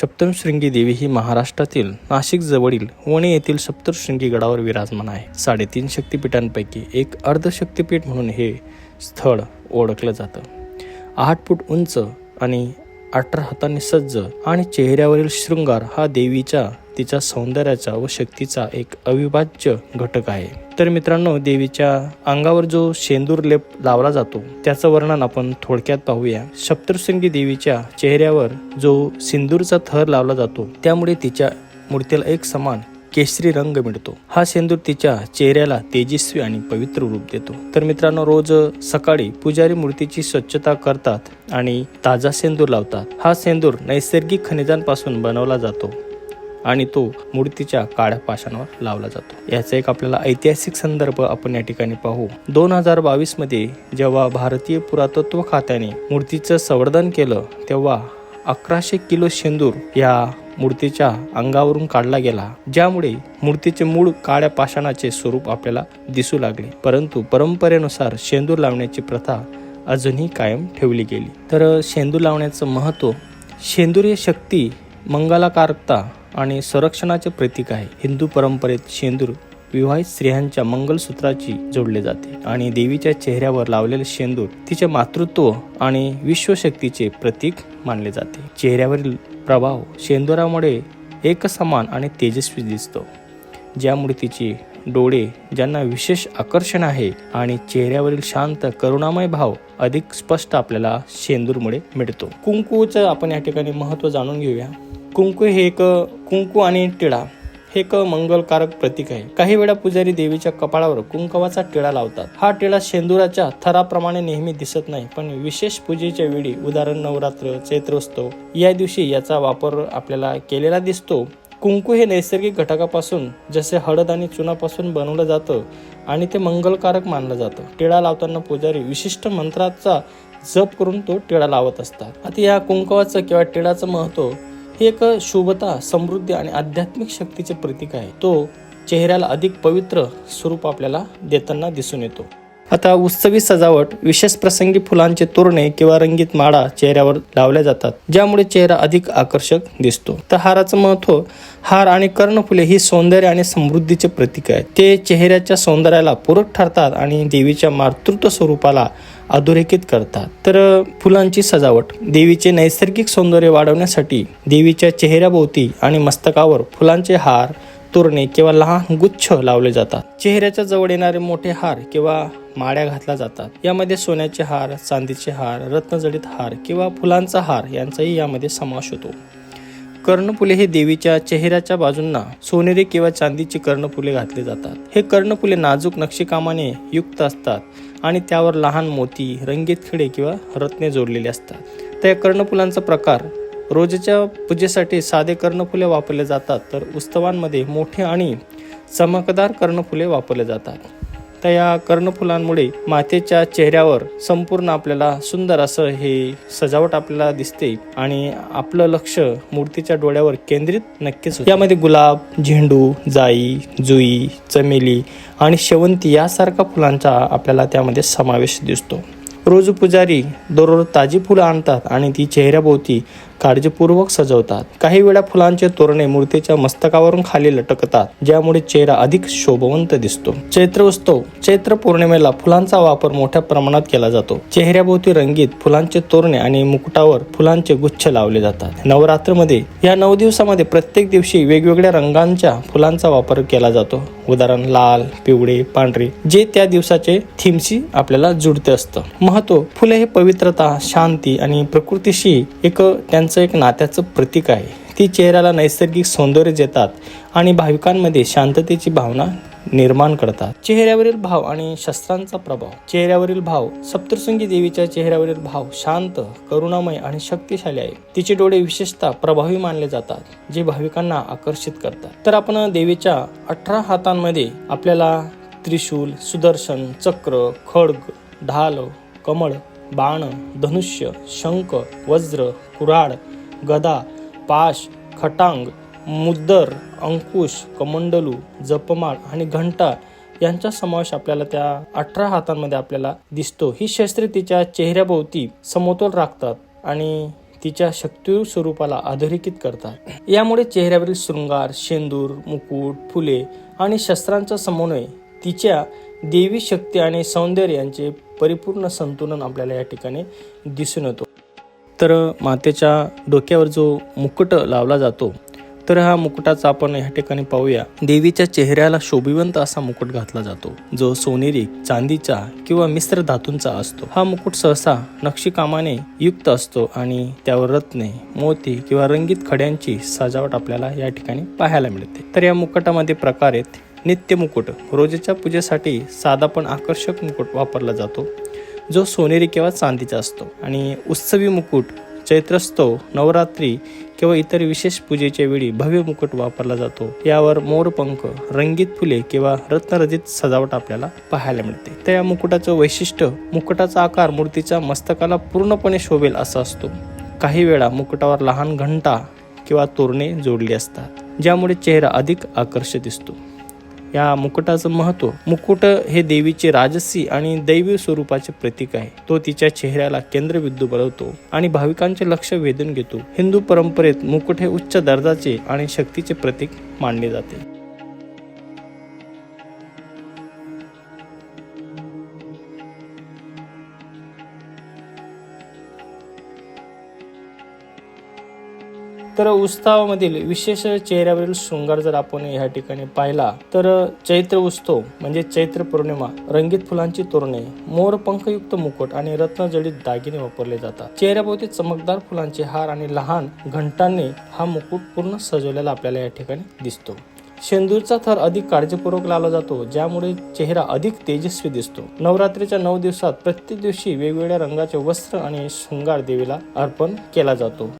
सप्तमशृंगी देवी ही महाराष्ट्रातील नाशिक जवळील वणी येथील सप्तशृंगी गडावर विराजमान आहे. साडेतीन शक्तिपीठांपैकी एक अर्धशक्तिपीठ म्हणून हे स्थळ ओळखलं जातं. आठ फूट उंच आणि अठरा हातांनी सज्ज आणि चेहऱ्यावरील शृंगार हा देवीच्या तिच्या सौंदर्याचा व शक्तीचा एक अविभाज्य घटक आहे. तर मित्रांनो देवीच्या अंगावर जो शेंदूर लेप लावला जातो त्याचं वर्णन आपण थोडक्यात पाहूया. सप्तृशृंगी देवीच्या चेहऱ्यावर जो सिंदूरचा थर लावला जातो त्यामुळे तिच्या मूर्तीला एक समान केशरी रंग मिळतो. हा सेंदूर तिच्या चेहऱ्याला तेजस्वी आणि पवित्र रूप देतो. तर मित्रांनो रोज सकाळी पुजारी मूर्तीची स्वच्छता करतात आणि ताजा सेंदूर लावतात. हा सेंदूर नैसर्गिक खनिजांपासून बनवला जातो आणि तो मूर्तीच्या काळ्या पाषाणावर लावला जातो. याचा एक आपल्याला ऐतिहासिक संदर्भ आपण या ठिकाणी पाहू. दोन हजार बावीसमध्ये जेव्हा भारतीय पुरातत्व खात्याने मूर्तीचं संवर्धन केलं तेव्हा अकराशे किलो शेंदूर या मूर्तीच्या अंगावरून काढला गेला ज्यामुळे मूर्तीचे मूळ काळ्या पाषाणाचे स्वरूप आपल्याला दिसू लागले. परंतु परंपरेनुसार शेंदूर लावण्याची प्रथा अजूनही कायम ठेवली गेली. तर शेंदूर लावण्याचं महत्त्व? शेंदूर हे शक्ती मंगलाकारकता आणि संरक्षणाचे प्रतीक आहे. हिंदू परंपरेत शेंदूर विवाहित स्त्रियांच्या मंगलसूत्राची जोडले जाते आणि देवीच्या चेहऱ्यावर लावलेले शेंदूर तिचे मातृत्व आणि विश्वशक्तीचे प्रतीक मानले जाते. चेहऱ्यावरील प्रभाव शेंदुरामुळे एकसमान आणि तेजस्वी दिसतो. ज्यामुळे तिची डोळे ज्यांना विशेष आकर्षण आहे आणि चेहऱ्यावरील शांत करुणामय भाव अधिक स्पष्ट आपल्याला शेंदूरमुळे मिळतो. कुंकूचं आपण या ठिकाणी महत्त्व जाणून घेऊया. कुंकू हे एक कुंकू आणि टिळा हे एक मंगलकारक प्रतीक आहे. काही वेळा पुजारी देवीच्या कपाळावर कुंकवाचा टिळा लावतात. हा टिळा शेंदुराच्या थराप्रमाणे नेहमी दिसत नाही पण विशेष पूजेच्या वेळी उदाहरण नवरात्र चैत्रोत्सव या दिवशी याचा वापर आपल्याला केलेला दिसतो. कुंकू हे नैसर्गिक घटकापासून जसे हळद आणि चुनापासून बनवलं जातं आणि ते मंगलकारक मानलं जातं. टिळा लावताना पुजारी विशिष्ट मंत्राचा जप करून तो टिळा लावत असतात. आता या कुंकवाचं किंवा टिळाचं महत्त्व ही एक शुभता समृद्धी आणि आध्यात्मिक शक्तीचे प्रतीक आहे. तो चेहऱ्याला अधिक पवित्र स्वरूप आपल्याला देताना दिसून येतो. आता उत्सवी सजावट विशेष प्रसंगी फुलांचे तोरणे किंवा रंगीत माळा चेहऱ्यावर लावल्या जातात ज्यामुळे चेहरा अधिक आकर्षक दिसतो. तर हाराचं महत्त्व हार आणि कर्णफुले ही सौंदर्य आणि समृद्धीचे प्रतीक आहेत. ते चेहऱ्याच्या सौंदर्याला पूरक ठरतात आणि देवीच्या मातृत्व स्वरूपाला अधोरेखित करतात. तर फुलांची सजावट देवीचे नैसर्गिक सौंदर्य वाढवण्यासाठी देवीच्या चेहऱ्याभोवती आणि मस्तकावर फुलांचे हार तोरणे किंवा लहान गुच्छ लावले जातात. चेहऱ्याच्या जवळ येणारे मोठे हार किंवा माळ्या घातल्या जातात. यामध्ये सोन्याचे हार चांदीचे हार रत्नजडित हार किंवा फुलांचा हार यांचाही यामध्ये समावेश होतो. कर्णफुले हे देवीच्या चेहऱ्याच्या बाजूंना सोनेरी किंवा चांदीची कर्णफुले घातले जातात. हे कर्णफुले नाजूक नक्षीकामाने युक्त असतात आणि त्यावर लहान मोती रंगीत खिडे किंवा रत्ने जोडलेले असतात. त्या कर्णफुलांचा प्रकार रोजच्या पूजेसाठी साधे कर्णफुले वापरले जातात तर उत्सवांमध्ये मोठे आणि चमकदार कर्णफुले वापरले जातात. तर या कर्णफुलांमुळे मातेच्या चेहऱ्यावर संपूर्ण आपल्याला सुंदर असं हे सजावट आपल्याला दिसते आणि आपलं लक्ष मूर्तीच्या डोळ्यावर केंद्रित नक्कीच यामध्ये गुलाब झेंडू जाई जुई चमेली आणि शेवंती यासारख्या फुलांचा आपल्याला त्यामध्ये समावेश दिसतो. रोज पुजारी दररोज ताजी फुलं आणतात आणि ती चेहऱ्याभोवती काळजीपूर्वक सजवतात. काही वेळा फुलांचे तोरणे मूर्तीच्या मस्तकावरून खाली लटकतात ज्यामुळे चेहरा अधिक शोभवंत दिसतो. चैत्र उत्सव चैत्र पौर्णिमेला फुलांचा वापर मोठ्या प्रमाणात केला जातो. चेहऱ्याभोवती रंगीत फुलांचे तोरणे आणि मुकुटावर फुलांचे गुच्छ लावले जातात. नवरात्रमध्ये या नऊ दिवसामध्ये प्रत्येक दिवशी वेगवेगळ्या रंगांच्या फुलांचा वापर केला जातो. उदाहरण लाल पिवळे पांढरे जे त्या दिवसाचे थीमशी आपल्याला जुडते असतं. महत्त्व फुले हे पवित्रता शांती आणि प्रकृतीशी एक त्यांचं एक नात्याचं प्रतीक आहे. ती चेहऱ्याला नैसर्गिक सौंदर्य देतात आणि भाविकांमध्ये शांततेची भावना निर्माण करतात. चेहऱ्यावरील भाव आणि शस्त्रांचा प्रभाव. चेहऱ्यावरील भाव सप्तशृंगी देवीच्या चेहऱ्यावरील भाव शांत करुणामय आणि शक्तिशाली आहे. तिचे डोळे विशेषतः प्रभावी मानले जातात जे भाविकांना आकर्षित करतात. तर आपण देवीच्या अठरा हातांमध्ये आपल्याला त्रिशूल सुदर्शन चक्र खड्ग ढाल कमळ बाण धनुष्य शंख वज्र कुऱ्हाड गदा पाश खटांग मुद्दर अंकुश कमंडलू जपमाळ आणि घंटा यांचा समावेश आपल्याला त्या अठरा हातांमध्ये आपल्याला दिसतो. ही शस्त्रे तिच्या चेहऱ्याभोवती समतोल राखतात आणि तिच्या शक्ती स्वरूपाला अधोरेखित करतात. यामुळे चेहऱ्यावरील शृंगार शेंदूर मुकुट फुले आणि शस्त्रांचा समन्वय तिच्या देवी शक्ती आणि सौंदर्य यांचे परिपूर्ण संतुलन आपल्याला या ठिकाणी दिसून येतो. तर मातेच्या डोक्यावर जो मुकुट लावला जातो तर हा मुकुटाचा आपण या ठिकाणी पाहूया. देवीच्या चेहऱ्याला शोभिवंत असा मुकुट घातला जातो जो सोनेरी चांदीचा किंवा मिश्र धातूंचा असतो. हा मुकुट सहसा नक्षीकामाने युक्त असतो आणि त्यावर रत्ने मोती किंवा रंगीत खड्यांची सजावट आपल्याला या ठिकाणी पाहायला मिळते. तर या मुकुटामध्ये प्रकार आहेत नित्य मुकुट रोजेच्या पूजेसाठी साधा पण आकर्षक मुकुट वापरला जातो. जो सोनेरी किंवा चांदीचा असतो. आणि उत्सवी मुकुट चैत्रस्तव नवरात्री किंवा इतर विशेष पूजेच्या वेळी भव्य मुकुट वापरला जातो. यावर मोरपंख रंगीत फुले किंवा रत्नरजित सजावट आपल्याला पाहायला मिळते. तर या मुकुटाचं वैशिष्ट्य मुकुटाचा आकार मूर्तीच्या मस्तकाला पूर्णपणे शोभेल असा असतो. काही वेळा मुकुटावर लहान घंटा किंवा तोरणे जोडली असतात ज्यामुळे चेहरा अधिक आकर्षित दिसतो. या मुकुटाचं महत्त्व. मुकुट हे देवीचे राजसी आणि दैवी स्वरूपाचे प्रतीक आहे. तो तिच्या चेहऱ्याला केंद्रबिंदू बनवतो आणि भाविकांचे लक्ष वेधून घेतो. हिंदू परंपरेत मुकुट हे उच्च दर्जाचे आणि शक्तीचे प्रतीक मानले जाते. तर उत्सवामधील विशेष चेहऱ्यावरील शृंगार जर आपण या ठिकाणी पाहिला तर चैत्र उत्सव म्हणजे चैत्र पौर्णिमा रंगीत फुलांची तोरणे मोर पंखयुक्त मुकुट आणि रत्नजडित दागिने वापरले जातात. चेहऱ्याभोवती चमकदार फुलांचे हार आणि लहान घंटांनी हा मुकुट पूर्ण सजवलेला आपल्याला या ठिकाणी दिसतो. शेंदूरचा थर अधिक काळजीपूर्वक लावला जातो ज्यामुळे चेहरा अधिक तेजस्वी दिसतो. नवरात्रीच्या नऊ दिवसात प्रत्येक दिवशी वेगवेगळ्या रंगाचे वस्त्र आणि शृंगार देवीला अर्पण केला जातो.